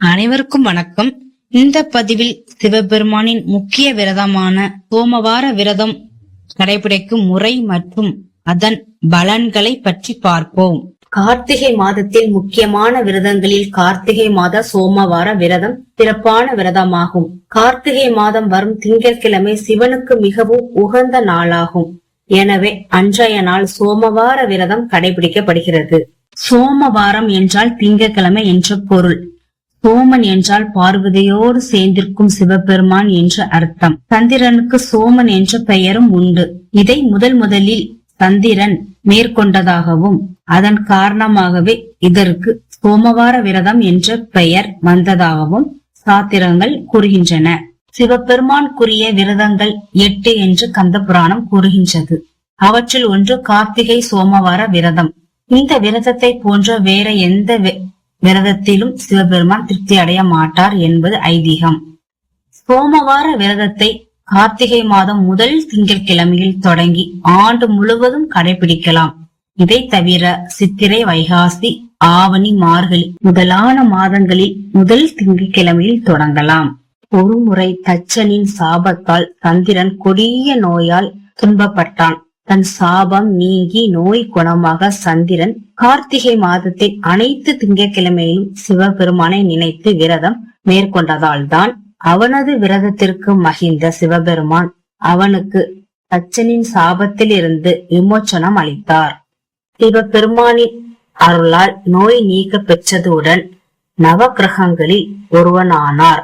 அனைவருக்கும் வணக்கம். இந்த பதிவில் சிவபெருமானின் முக்கிய விரதமான சோமவார விரதம் கடைபிடிக்கும் முறை மற்றும் அதன் பலன்களை பற்றி பார்ப்போம். கார்த்திகை மாதத்தில் முக்கியமான விரதங்களில் கார்த்திகை மாத சோமவார விரதம் சிறப்பான விரதமாகும். கார்த்திகை மாதம் வரும் திங்கட்கிழமை சிவனுக்கு மிகவும் உகந்த நாளாகும். எனவே அன்றைய நாள் சோமவார விரதம் கடைபிடிக்கப்படுகிறது. சோமவாரம் என்றால் திங்கட்கிழமை என்ற பொருள். சோமன் என்றால் பார்வதியோடு சேர்ந்திருக்கும் சிவபெருமான் என்று அர்த்தம். சந்திரனுக்கு சோமன் என்ற பெயரும் உண்டு. இதை முதல் முதலில் சந்திரன் மேற்கொண்டதாகவும் அதன் காரணமாகவே இதற்கு சோமவார விரதம் என்ற பெயர் வந்ததாகவும் சாத்திரங்கள் கூறுகின்றன. சிவபெருமான்குரிய விரதங்கள் எட்டு என்று கந்த புராணம் கூறுகின்றது. அவற்றில் ஒன்று கார்த்திகை சோமவார விரதம். இந்த விரதத்தை போன்ற வேற எந்த விரதத்திலும் சிவபெருமான் திருப்தி அடைய மாட்டார் என்பது ஐதீகம். சோமவார விரதத்தை கார்த்திகை மாதம் முதல் திங்கட்கிழமையில் தொடங்கி ஆண்டு முழுவதும் கடைபிடிக்கலாம். இதை தவிர சித்திரை வைகாசி ஆவணி மார்கழி முதலான மாதங்களில் முதல் திங்கட்கிழமையில் தொடங்கலாம். ஒருமுறை தச்சனின் சாபத்தால் சந்திரன் கொடிய நோயால் துன்பப்பட்டான். தன் சாபம் நீங்கி நோய் குணமாக சந்திரன் கார்த்திகை மாதத்தில் அனைத்து திங்கட்கிழமையிலும் சிவபெருமானை நினைத்து விரதம் மேற்கொண்டதால் தான் அவனது விரதத்திற்கு மகிழ்ந்த சிவபெருமான் அவனுக்கு தச்சனின் சாபத்தில் இருந்து விமோச்சனம் அளித்தார். சிவபெருமானின் அருளால் நோய் நீக்க பெற்றதுடன் நவகிரகங்களில் ஒருவனானார்.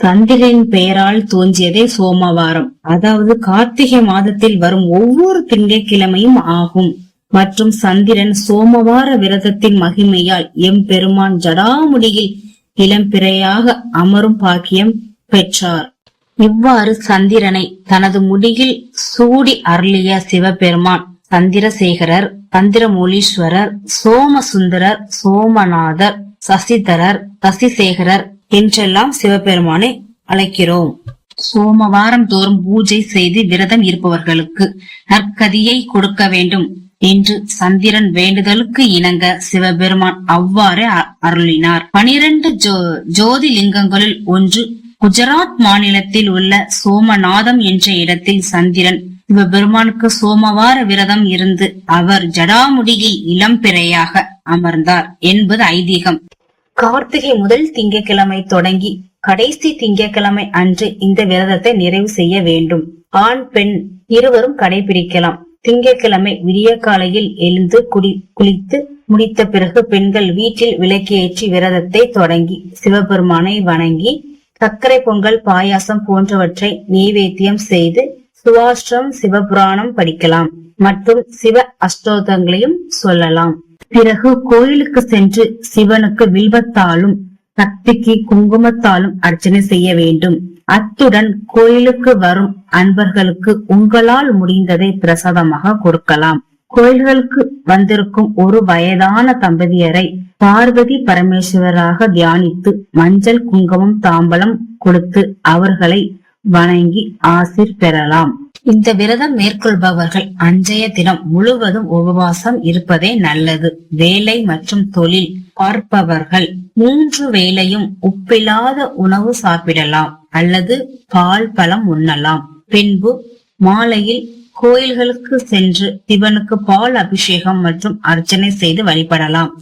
சந்திரன் பெயரால் தோன்றியதே சோமவாரம். அதாவது கார்த்திகை மாதத்தில் வரும் ஒவ்வொரு திங்கட்கிழமையும் ஆகும். மற்றும் சந்திரன் சோமவார விரதத்தின் மகிமையால் எம்பெருமான் ஜடாமுடியில் இளம்பிறையாக அமரும் பாக்கியம் பெற்றார். இவ்வாறு சந்திரனை தனது முடியில் சூடி அருளிய சிவபெருமான் சந்திரசேகரர் சந்திரமூலீஸ்வரர் சோமசுந்தரர் சோமநாதர் சசிதரர் சசிசேகரர் என்றெல்லாம் சிவபெருமானை அழைக்கிறோம். சோமவாரம் தோறும் பூஜை செய்து விரதம் இருப்பவர்களுக்கு நற்கதியை கொடுக்க வேண்டும் என்று சந்திரன் வேண்டுதலுக்கு இணங்க சிவபெருமான் அவ்வாறு அ- அருளினார். பனிரெண்டு ஜோ ஜோதிலிங்கங்களில் ஒன்று குஜராத் மாநிலத்தில் உள்ள சோமநாதம் என்ற இடத்தில் சந்திரன் சிவபெருமானுக்கு சோமவார விரதம் இருந்து அவர் ஜடாமுடியில் இளம்பிறையாக அமர்ந்தார் என்பது ஐதீகம். கார்த்திகை முதல் திங்கட்கிழமை தொடங்கி கடைசி திங்கட்கிழமை அன்று இந்த விரதத்தை நிறைவு செய்ய வேண்டும். ஆண் பெண் இருவரும் கடைபிடிக்கலாம். திங்கட்கிழமை விடிய காலையில் எழுந்து குடி குளித்து முடித்த பிறகு பெண்கள் வீட்டில் விளக்கேற்றி விரதத்தை தொடங்கி சிவபெருமானை வணங்கி சர்க்கரை பொங்கல் பாயாசம் போன்றவற்றை நெய்வேத்தியம் செய்து சுவாஷ்டிரம் சிவபுராணம் படிக்கலாம். மற்றும் சிவ அஷ்டோதங்களையும் சொல்லலாம். பிறகு கோயிலுக்கு சென்று சிவனுக்கு வில்வத்தாலும் சக்திக்கு குங்குமத்தாலும் அர்ச்சனை செய்ய வேண்டும். அத்துடன் கோயிலுக்கு வரும் அன்பர்களுக்கு உங்களால் முடிந்ததை பிரசாதமாக கொடுக்கலாம். கோயில்களுக்கு வந்திருக்கும் ஒரு வயதான தம்பதியரை பார்வதி பரமேஸ்வராக தியானித்து மஞ்சள் குங்குமம் தாம்பலம் கொடுத்து அவர்களை வணங்கி ஆசிர் பெறலாம். இந்த விரதம் மேற்கொள்பவர்கள் அன்றைய தினம் முழுவதும் உபவாசம் இருப்பதே நல்லது. வேலை மற்றும் தொழில் பார்ப்பவர்கள் மூன்று வேளையும் உப்பில்லாத உணவு சாப்பிடலாம் அல்லது பால் பழம் உண்ணலாம். பின்பு மாலையில் கோயில்களுக்கு சென்று சிவனுக்கு பால் அபிஷேகம் மற்றும் அர்ச்சனை செய்து வழிபடலாம்.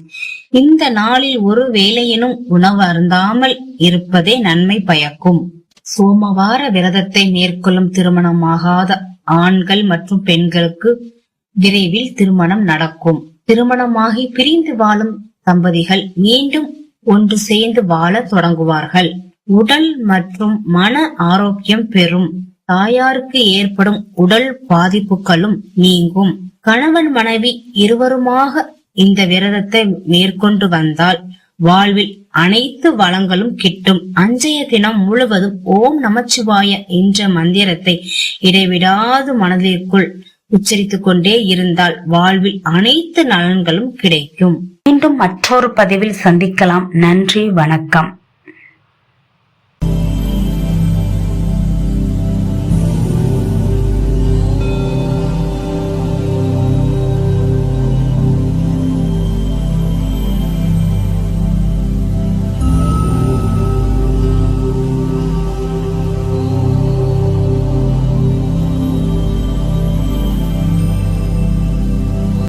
இந்த நாளில் ஒரு வேளையினும் உணவு அருந்தாமல் இருப்பதே நன்மை பயக்கும். சோமவார விரதத்தை மேற்கொள்ளும் திருமணமாகாத ஆண்கள் மற்றும் பெண்களுக்கு விரைவில் திருமணம் நடக்கும். திருமணமாகி பிரிந்து வாழும் தம்பதிகள் மீண்டும் ஒன்று சேர்ந்து வாழ தொடங்குவார்கள். உடல் மற்றும் மன ஆரோக்கியம் பெறும். தாயாருக்கு ஏற்படும் உடல் பாதிப்புகளும் நீங்கும். கணவன் மனைவி இருவருமாக இந்த விரதத்தை மேற்கொண்டு வந்தால் வாழ்வில் அனைத்து வளங்களும் கிட்டும். அன்றைய தினம் முழுவதும் ஓம் நமச்சிவாய என்ற மந்திரத்தை இடைவிடாது மனதிற்குள் உச்சரித்துக் கொண்டே இருந்தால் வாழ்வில் அனைத்து நலன்களும் கிடைக்கும். மீண்டும் மற்றொரு பதிவில் சந்திக்கலாம். நன்றி வணக்கம்.